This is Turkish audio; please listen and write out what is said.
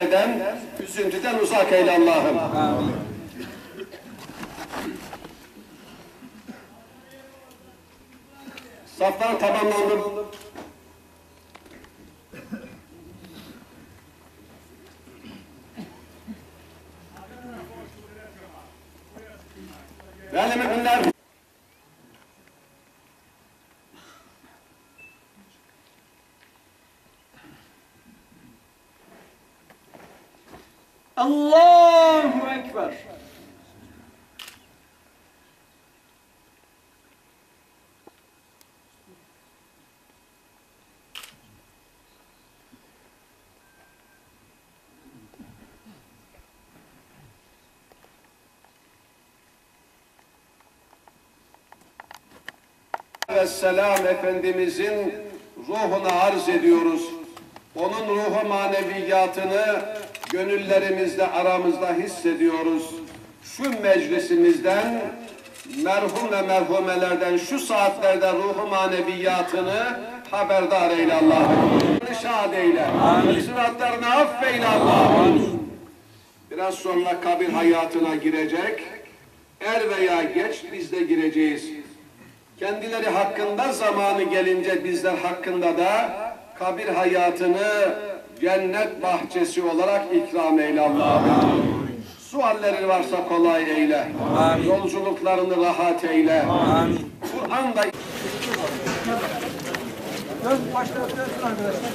eden, üzüntüden uzak eyle Allah'ım. Saflar tamamlandı. Değerli müminler, Allahu Ekber. ve selam Efendimizin ruhuna arz ediyoruz. Onun ruhu maneviyatını gönüllerimizde aramızda hissediyoruz. Şu meclisimizden merhum ve merhumelerden şu saatlerde ruhu maneviyatını haberdar eyle Allah'ım. Şad eyle. Sıratlarını affeyle Allah'ım. Biraz sonra kabir hayatına girecek. Er veya geç biz de gireceğiz. Kendileri hakkında zamanı gelince bizler hakkında da kabir hayatını cennet bahçesi olarak ikram eyle Allah'ım. Sualleri varsa kolay eyle. Yolculuklarını rahat eyle. Kur'an'da Dön başta arkadaşlar.